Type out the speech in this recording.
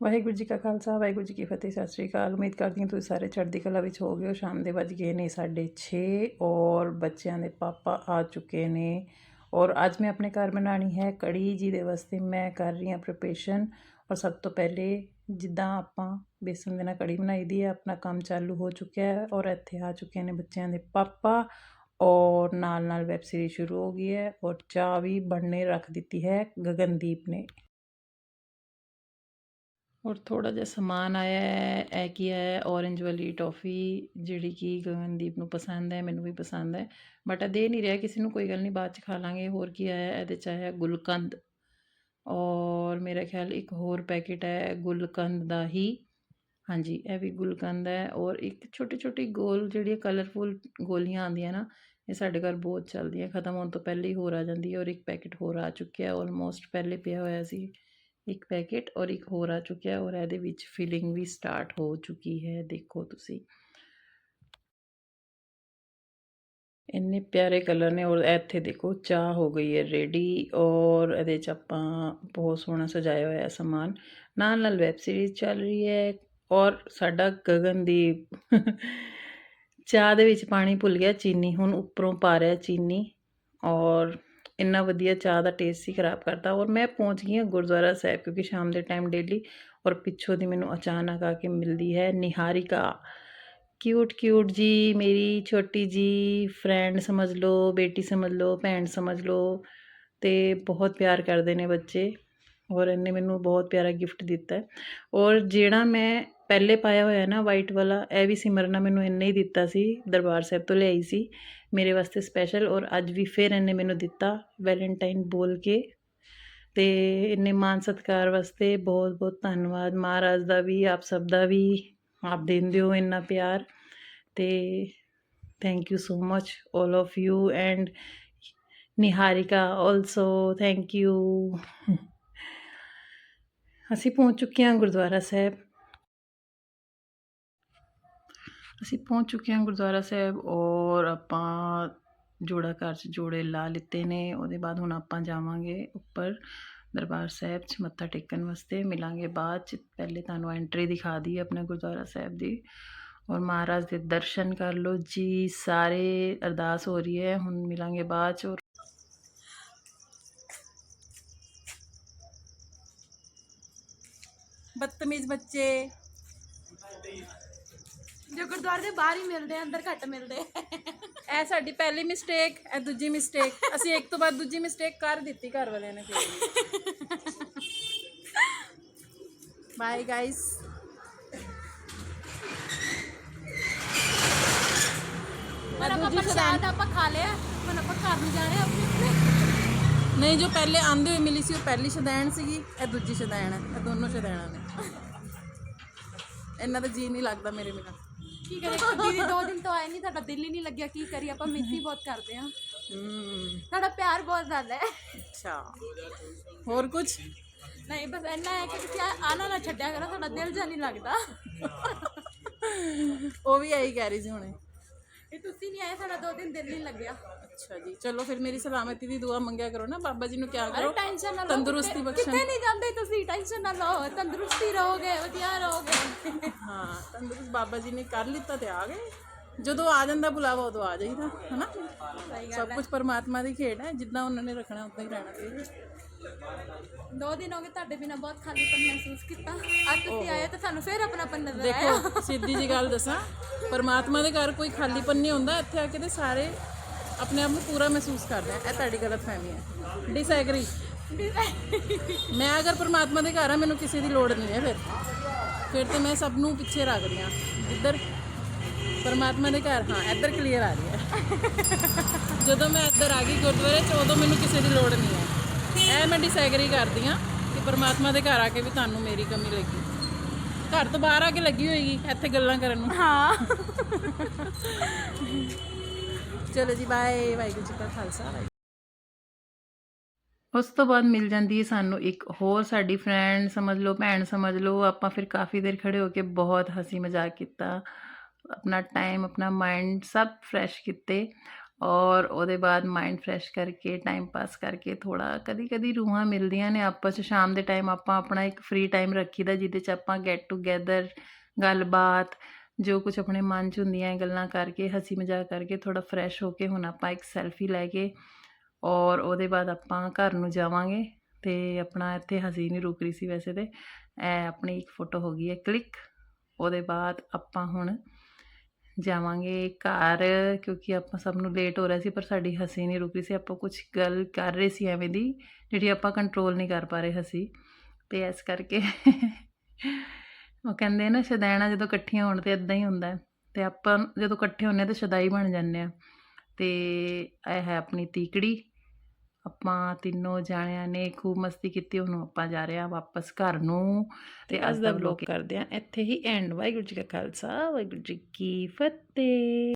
ਵਾਹਿਗੁਰੂ ਜੀ ਕਾ ਖਾਲਸਾ, ਵਾਹਿਗੁਰੂ ਜੀ ਕੀ ਫਤਿਹ, ਸਤਿ ਸ੍ਰੀ ਅਕਾਲ। ਉਮੀਦ ਕਰਦੀ ਹਾਂ ਤੁਸੀਂ ਸਾਰੇ ਚੜ੍ਹਦੀ ਕਲਾ ਵਿੱਚ ਹੋਗੇ ਹੋ ਸ਼ਾਮ ਦੇ ਵੱਜ ਗਏ ਨੇ 6:30 ਔਰ ਬੱਚਿਆਂ ਦੇ ਪਾਪਾ ਆ ਚੁੱਕੇ ਨੇ ਔਰ ਅੱਜ ਮੈਂ ਆਪਣੇ ਘਰ ਬਣਾਉਣੀ ਹੈ ਕੜੀ ਜਿਹਦੇ ਵਾਸਤੇ। ਮੈਂ ਕਰ ਰਹੀ ਹਾਂ ਪ੍ਰਿਪਰੇਸ਼ਨ ਔਰ ਸਭ ਤੋਂ ਪਹਿਲੇ ਜਿੱਦਾਂ ਆਪਾਂ ਬੇਸਨ ਦੇ ਨਾਲ ਕੜੀ ਬਣਾਈ ਦੀ ਹੈ, ਆਪਣਾ ਕੰਮ ਚਾਲੂ ਹੋ ਚੁੱਕਿਆ ਹੈ ਔਰ ਇੱਥੇ ਆ ਚੁੱਕੇ ਨੇ ਬੱਚਿਆਂ ਦੇ ਪਾਪਾ ਔਰ ਨਾਲ ਨਾਲ ਵੈਬ ਸੀਰੀਜ਼ ਸ਼ੁਰੂ ਹੋ ਗਈ ਹੈ ਔਰ ਚਾਹ ਵੀ ਬਣਨੇ ਰੱਖ ਦਿੱਤੀ ਹੈ ਗਗਨਦੀਪ ਨੇ। ਔਰ ਥੋੜਾ ਜਿਹਾ ਸਮਾਨ ਆਇਆ ਹੈ, ਇਹ ਕੀ ਹੈ ਔਰੇਂਜ ਵਾਲੀ ਟੌਫੀ ਜਿਹੜੀ ਕਿ ਗਗਨਦੀਪ ਨੂੰ ਪਸੰਦ ਹੈ, ਮੈਨੂੰ ਵੀ ਪਸੰਦ ਹੈ। ਬਟ ਇਹ ਦੇ ਨਹੀਂ ਰਿਹਾ, ਕਿਸੇ ਨੂੰ ਕੋਈ ਗੱਲ ਨਹੀਂ, ਬਾਅਦ ਚ ਖਾ ਲਾਂਗੇ। ਹੋਰ ਕੀ ਆਇਆ, ਇਹਦੇ ਚ ਆਇਆ ਗੁਲਕੰਦ। ਔਰ ਮੇਰਾ ਖਿਆਲ ਇੱਕ ਹੋਰ ਪੈਕੇਟ ਹੈ, ਗੁਲਕੰਦ ਦਾ ਹੀ। ਹਾਂਜੀ, ਇਹ ਵੀ ਗੁਲਕੰਦ ਹੈ। ਔਰ ਇੱਕ ਛੋਟੀ ਛੋਟੀ ਗੋਲ ਜਿਹੜੀ ਕਲਰਫੁਲ ਗੋਲੀਆਂ ਆਉਂਦੀਆਂ ਨਾ, ਇਹ ਸਾਡੇ ਘਰ ਬਹੁਤ ਚੱਲਦੀਆਂ। ਖਤਮ ਹੋਣ ਤੋਂ ਪਹਿਲੇ ਹੀ ਹੋਰ ਆ ਜਾਂਦੀ ਹੈ ਔਰ ਇੱਕ ਪੈਕੇਟ ਹੋਰ ਆ ਚੁੱਕਿਆ ਆਲਮੋਸਟ ਪਹਿਲੇ ਪਿਆ ਹੋਇਆ ਸੀ। ਇੱਕ ਪੈਕੇਟ ਔਰ ਇੱਕ ਹੋਰ ਆ ਚੁੱਕਿਆ ਔਰ ਇਹਦੇ ਵਿੱਚ ਫਿਲਿੰਗ ਵੀ ਸਟਾਰਟ ਹੋ ਚੁੱਕੀ ਹੈ, ਦੇਖੋ ਤੁਸੀਂ। ਇੰਨੇ ਪਿਆਰੇ ਕਲਰ ਨੇ ਔਰ ਇੱਥੇ ਦੇਖੋ ਚਾਹ ਹੋ ਗਈ ਹੈ ਰੈਡੀ ਔਰ ਇਹਦੇ ਚ ਆਪਾਂ ਬਹੁਤ ਸੋਹਣਾ ਸਜਾਇਆ ਹੋਇਆ ਸਮਾਨ। ਨਾਲ ਨਾਲ ਵੈਬ ਸੀਰੀਜ਼ ਚੱਲ ਰਹੀ ਹੈ ਔਰ ਸਾਡਾ ਗਗਨਦੀਪ ਚਾਹ ਦੇ ਵਿੱਚ ਪਾਣੀ ਭੁੱਲ ਗਿਆ, ਚੀਨੀ। ਹੁਣ ਉੱਪਰੋਂ ਪਾ ਰਿਹਾ ਚੀਨੀ ਔਰ ਇੰਨਾ ਵਧੀਆ ਚਾਹ ਦਾ ਟੇਸਟ ਸੀ ਖਰਾਬ ਕਰਤਾ ਔਰ ਮੈਂ ਪਹੁੰਚ ਗਈ ਹਾਂ ਗੁਰਦੁਆਰਾ ਸਾਹਿਬ ਕਿਉਂਕਿ ਸ਼ਾਮ ਦੇ ਟਾਈਮ ਡੇਲੀ ਔਰ ਪਿੱਛੋਂ ਦੀ ਮੈਨੂੰ ਅਚਾਨਕ ਆ ਕੇ ਮਿਲਦੀ ਹੈ ਨਿਹਾਰਿਕਾ। ਕਿਊਟ ਕਿਊਟ ਜੀ, ਮੇਰੀ ਛੋਟੀ ਜੀ ਫਰੈਂਡ ਸਮਝ ਲਓ, ਬੇਟੀ ਸਮਝ ਲਓ, ਭੈਣ ਸਮਝ ਲਓ ਤੇ ਬਹੁਤ ਪਿਆਰ ਕਰਦੇ ਨੇ ਬੱਚੇ ਔਰ ਇਹਨੇ ਮੈਨੂੰ ਬਹੁਤ ਪਿਆਰਾ ਗਿਫਟ ਦਿੱਤਾ ਔਰ ਜਿਹੜਾ ਮੈਂ ਪਹਿਲੇ ਪਾਇਆ ਹੋਇਆ ਨਾ ਵਾਈਟ ਵਾਲਾ, ਇਹ ਵੀ ਸਿਮਰਨਾ ਮੈਨੂੰ ਇੰਨੇ ਹੀ ਦਿੱਤਾ ਸੀ, ਦਰਬਾਰ ਸਾਹਿਬ ਤੋਂ ਲਿਆਈ ਸੀ। ਮੇਰੇ ਵਾਸਤੇ ਸਪੈਸ਼ਲ ਔਰ ਅੱਜ ਵੀ ਫਿਰ ਇਹਨੇ ਮੈਨੂੰ ਦਿੱਤਾ ਵੈਲੈਂਟਾਈਨ ਬੋਲ ਕੇ। ਤੇ ਇੰਨੇ ਮਾਨ ਸਤਿਕਾਰ ਵਾਸਤੇ ਬਹੁਤ ਬਹੁਤ ਧੰਨਵਾਦ। ਮਹਾਰਾਜ ਦਾ ਵੀ, ਆਪ ਸਭ ਦਾ ਵੀ, ਆਪ ਦਿੰਦੇ ਹੋ ਇੰਨਾ ਪਿਆਰ। ਤੇ thank you so much all of you and Niharika also thank you ਅਸੀਂ ਪਹੁੰਚ ਚੁੱਕੇ ਹਾਂ ਗੁਰਦੁਆਰਾ ਸਾਹਿਬ। ਅਸੀਂ ਪਹੁੰਚ ਚੁੱਕੇ ਹਾਂ ਗੁਰਦੁਆਰਾ ਸਾਹਿਬ ਔਰ ਆਪਾਂ ਜੋੜਾ ਘਰ 'ਚ ਜੋੜੇ ਲਾ ਲਿੱਤੇ ਨੇ। ਉਹਦੇ ਬਾਅਦ ਹੁਣ ਆਪਾਂ ਜਾਵਾਂਗੇ ਉੱਪਰ ਦਰਬਾਰ ਸਾਹਿਬ 'ਚ ਮੱਥਾ ਟੇਕਣ ਵਾਸਤੇ। ਮਿਲਾਂਗੇ ਬਾਅਦ 'ਚ। ਪਹਿਲੇ ਤੁਹਾਨੂੰ ਐਂਟਰੀ ਦਿਖਾ ਦਈਏ ਆਪਣੇ ਗੁਰਦੁਆਰਾ ਸਾਹਿਬ ਦੀ। ਔਰ ਮਹਾਰਾਜ ਦੇ ਦਰਸ਼ਨ ਕਰ ਲਓ। ਜੀ ਸਾਰੇ ਅਰਦਾਸ ਹੋ ਰਹੀ ਹੈ। ਹੁਣ ਮਿਲਾਂਗੇ ਬਾਅਦ 'ਚ। ਔਰ ਬਦਤਮੀਜ਼ ਬੱਚੇ। ਜੋ ਗੁਰਦੁਆਰੇ ਦੇ ਬਾਹਰ ਹੀ ਮਿਲਦੇ ਆ ਅੰਦਰ ਘੱਟ ਮਿਲਦੇ ਇਹ ਸਾਡੀ ਪਹਿਲੀ ਮਿਸਟੇਕ ਇਹ ਦੂਜੀ ਮਿਸਟੇਕ ਅਸੀਂ ਇੱਕ ਤੋਂ ਬਾਅਦ ਦੂਜੀ ਮਿਸਟੇਕ ਕਰ ਦਿੱਤੀ ਘਰ ਵਾਲਿਆਂ ਨੇ ਫਿਰ। ਬਾਏ ਗਾਇਸ ਪਰ ਆਪਾਂ ਪ੍ਰਸ਼ਾਦ ਆਪਾਂ ਖਾ ਲਿਆ ਹੁਣ ਆਪਾਂ ਘਰ ਨੂੰ ਜਾ ਰਹੇ ਆ ਆਪਣੇ ਆਪਣੇ ਨਹੀਂ ਜੋ ਪਹਿਲੇ ਆਂਦੇ ਹੋਏ ਮਿਲੀ ਸੀ ਉਹ ਪਹਿਲੀ ਸ਼ਦੈਣ ਸੀਗੀ ਇਹ ਦੂਜੀ ਸ਼ਦੈਣ ਹੈ ਇਹ ਦੋਨੋਂ ਸ਼ਦੈਣਾਂ ਨੇ। ਇਹਨਾਂ ਦਾ ਜੀ ਨਹੀਂ ਲੱਗਦਾ ਮੇਰੇ ਬਿਨਾਂ। ਕੀ ਕਰੇ? ਦੀਦੀ ਦੋ ਦਿਨ ਤੋਂ ਆਏ ਨਹੀਂ ਤੁਹਾਡਾ ਦਿਲ ਹੀ ਨਹੀਂ ਲੱਗਿਆ ਕੀ ਕਰੀ ਆਪਾਂ ਮਿੱਤੀ ਬਹੁਤ ਕਰਦੇ ਆ ਹੂੰ। ਸਾਡਾ ਪਿਆਰ ਬਹੁਤ ਜ਼ਿਆਦਾ ਹੈ। ਅੱਛਾ। ਹੋਰ ਕੁਝ ਨਹੀਂ ਬਸ ਇੰਨਾ ਹੈ ਕਿ ਤੁਸੀਂ ਆਣਾ ਨਾ ਛੱਡਿਆ ਕਰੋ ਸਾਡਾ ਦਿਲ ਜਾ ਨਹੀਂ ਲੱਗਦਾ। ਉਹ ਵੀ ਆਈ ਕਹਿ ਰਹੀ ਸੀ ਹੁਣੇ। ਇਹ ਤੁਸੀਂ ਨਹੀਂ ਆਏ ਸਾਡਾ ਦੋ ਦਿਨ ਦਿਲ ਨਹੀਂ ਲੱਗਿਆ। ਅੱਛਾ ਜੀ ਚਲੋ ਫਿਰ ਮੇਰੀ ਸਲਾਮਤੀ ਦੀ ਦੁਆ ਮੰਗਿਆ ਕਰੋ ਨਾ ਬਾਬਾ ਜੀ ਨੂੰ ਕਿਹਾ ਕਰੋ ਟੈਨਸ਼ਨ ਨਾ ਲਓ ਤੰਦਰੁਸਤੀ ਕਿਤੇ- ਬਖਸ਼ਣ। ਕਿਤੇ ਨਹੀਂ ਜਾਂਦੇ ਤੁਸੀਂ ਟੈਨਸ਼ਨ ਨਾ ਲਓ ਤੰਦਰੁਸਤੀ ਰਹੋਗੇ ਵਧੀਆ ਰਹੋਗੇ। ਹਾਂ ਤੰਦਰੁਸਤ ਬਾਬਾ ਜੀ ਨੇ ਕਰ ਲਿੱਤਾ ਤੇ ਆ ਗਏ। ਜਦੋਂ ਆ ਜਾਂਦਾ ਬੁਲਾਵਾ ਉਦੋਂ ਆ ਜਾਈਦਾ ਹਨਾ? ਸਭ ਕੁਝ ਪਰਮਾਤਮਾ ਦੀ ਖੇਡ ਹੈ ਜਿੱਦਾਂ ਉਹਨਾਂ ਨੇ ਰੱਖਣਾ ਉਦਾਂ ਹੀ ਰਹਿਣਾ ਚਾਹੀਦਾ। ਦੋ ਦਿਨ ਹੋ ਗਏ ਤੁਹਾਡੇ ਬਿਨਾ ਬਹੁਤ ਖਾਲੀਪਨ ਮਹਿਸੂਸ ਕੀਤਾ। ਅੱਜ ਤੁਸੀਂ ਆਏ ਤਾਂ ਸਾਨੂੰ ਫੇਰ ਆਪਣਾਪਨ ਨਜ਼ਰ ਆਇਆ। ਦੇਖੋ ਸਿੱਧੀ ਜੀ ਗੱਲ ਦੱਸਾਂ ਪਰਮਾਤਮਾ ਦੇ ਘਰ ਕੋਈ ਖਾਲੀਪਨ ਨਹੀਂ ਹੁੰਦਾ ਇੱਥੇ ਆ ਕੇ ਤੇ ਸਾਰੇ ਆਪਣੇ ਆਪ ਨੂੰ ਪੂਰਾ ਮਹਿਸੂਸ ਕਰਦੇ ਆ। ਇਹ ਤੁਹਾਡੀ ਗਲਤ ਫਹਿਮੀ ਹੈ। ਡਿਸਐਗਰੀ ਮੈਂ ਅਗਰ ਪਰਮਾਤਮਾ ਦੇ ਘਰ ਆ ਮੈਨੂੰ ਕਿਸੇ ਦੀ ਲੋੜ ਨਹੀਂ ਹੈ ਫਿਰ। ਫਿਰ ਤੇ ਮੈਂ ਸਭ ਨੂੰ ਪਿੱਛੇ ਰੱਖਦੀ ਆ ਜਿੱਧਰ ਪਰਮਾਤਮਾ ਦੇ ਘਰ ਹਾਂ ਇੱਧਰ ਕਲੀਅਰ ਆ ਰਹੀ ਹੈ। ਜਦੋਂ ਮੈਂ ਇੱਧਰ ਆ ਗਈ ਗੁਰਦੁਆਰੇ ਚ ਉਦੋਂ ਮੈਨੂੰ ਕਿਸੇ ਦੀ ਲੋੜ ਨਹੀਂ ਹੈ। ਇਹ ਮੈਂ ਡਿਸਐਗਰੀ ਕਰਦੀ ਆ ਕਿ ਪਰਮਾਤਮਾ ਦੇ ਘਰ ਆ ਕੇ ਵੀ ਤੁਹਾਨੂੰ ਮੇਰੀ ਕਮੀ ਲੱਗੀ। ਘਰ ਤੋਂ ਬਾਹਰ ਆ ਕੇ ਲੱਗੀ ਹੋਏਗੀ ਇੱਥੇ ਗੱਲਾਂ ਕਰਨ ਨੂੰ। ਹਾਂ। ਚਲੋ ਜੀ ਬਾਏ ਵਾਹਿਗੁਰੂ ਜੀ ਕਾ ਖਾਲਸਾ ਵਾਹਿਗੁਰੂ ਉਸ ਤੋਂ ਬਾਅਦ ਮਿਲ ਜਾਂਦੀ ਹੈ ਸਾਨੂੰ ਇੱਕ ਹੋਰ ਸਾਡੀ ਫਰੈਂਡ ਸਮਝ ਲਓ ਭੈਣ ਸਮਝ ਲਓ। ਆਪਾਂ ਫਿਰ ਕਾਫੀ ਦੇਰ ਖੜੇ ਹੋ ਕੇ ਬਹੁਤ ਹਸੀ ਮਜ਼ਾਕ ਕੀਤਾ। ਆਪਣਾ ਟਾਈਮ ਆਪਣਾ ਮਾਈਂਡ ਸਭ ਫਰੈਸ਼ ਕੀਤੇ। ਔਰ ਉਹਦੇ ਬਾਅਦ ਮਾਈਂਡ ਫਰੈਸ਼ ਕਰਕੇ ਟਾਈਮ ਪਾਸ ਕਰਕੇ ਥੋੜਾ ਕਦੀ ਕਦੀ ਰੂਹਾਂ ਮਿਲਦੀਆਂ ਨੇ ਆਪਸ 'ਚ। ਸ਼ਾਮ ਦੇ ਟਾਈਮ ਆਪਾਂ ਆਪਣਾ ਇੱਕ ਫ੍ਰੀ ਟਾਈਮ ਰੱਖੀਦਾ, ਜਿਹਦੇ 'ਚ ਆਪਾਂ ਗੈਟ ਟੂਗੇਦਰ ਗੱਲਬਾਤ, ਜੋ ਕੁਝ ਆਪਣੇ ਮਨ 'ਚ ਹੁੰਦੀਆਂ ਗੱਲਾਂ ਕਰਕੇ, ਹਸੀ ਮਜ਼ਾਕ ਕਰਕੇ ਥੋੜਾ ਫਰੈਸ਼ ਹੋ ਕੇ ਹੁਣ ਆਪਾਂ ਇੱਕ ਸੈਲਫੀ ਲੈ ਕੇ ਔਰ ਉਹਦੇ ਬਾਅਦ ਆਪਾਂ ਘਰ ਨੂੰ ਜਾਵਾਂਗੇ ਤੇ ਆਪਣਾ ਇੱਥੇ ਹਸੀ ਨਹੀਂ ਰੁਕ ਰਹੀ ਸੀ ਵੈਸੇ ਤੇ। ਇਹ ਆਪਣੀ ਇੱਕ ਫੋਟੋ ਹੋ ਗਈ ਹੈ ਕਲਿੱਕ ਉਹਦੇ ਬਾਅਦ ਆਪਾਂ ਹੁਣ ਜਾਵਾਂਗੇ ਘਰ, ਕਿਉਂਕਿ ਆਪਾਂ ਸਭ ਨੂੰ ਲੇਟ ਹੋ ਰਿਹਾ ਸੀ, ਪਰ ਸਾਡੀ ਹਸੀ ਨਹੀਂ ਰੁਕ ਰਹੀ ਸੀ। ਆਪਾਂ ਕੁਝ ਗੱਲ ਕਰ ਰਹੇ ਸੀ ਐਵੇਂ ਦੀ, ਜਿਹੜੀ ਆਪਾਂ ਕੰਟਰੋਲ ਨਹੀਂ ਕਰ ਪਾ ਰਹੇ ਹਸੀ। ਤੇ ਇਸ ਕਰਕੇ ਉਹ ਕਹਿੰਦੇ ਨਾ, ਸ਼ਦੈਣਾ ਜਦੋਂ ਇਕੱਠੀਆਂ ਹੋਣ ਤੇ ਇਦਾਂ ਹੀ ਹੁੰਦਾ ਹੈ। ਤੇ ਆਪਾਂ ਜਦੋਂ ਇਕੱਠੇ ਹੁੰਨੇ ਤੇ ਸ਼ਦਾਈ ਬਣ ਜਾਂਦੇ ਆ ਤੇ ਇਹ ਹੈ ਆਪਣੀ ਤੀਕੜੀ। ਆਪਾਂ ਤਿੰਨੋਂ ਜਾਣਿਆਂ ਨੇ ਖੂਬ ਮਸਤੀ ਕੀਤੀ ਹੁਣ ਆਪਾਂ ਜਾ ਰਹੇ ਆ ਵਾਪਸ ਘਰ ਨੂੰ ਤੇ ਅੱਜ ਦਾ ਵਲੋਗ ਕਰਦੇ ਆ ਇੱਥੇ ਹੀ ਐਂਡ ਵਾਹਿਗੁਰੂ ਜੀ ਕਾ ਖਾਲਸਾ ਵਾਹਿਗੁਰੂ ਜੀ ਕੀ ਫਤਿਹ।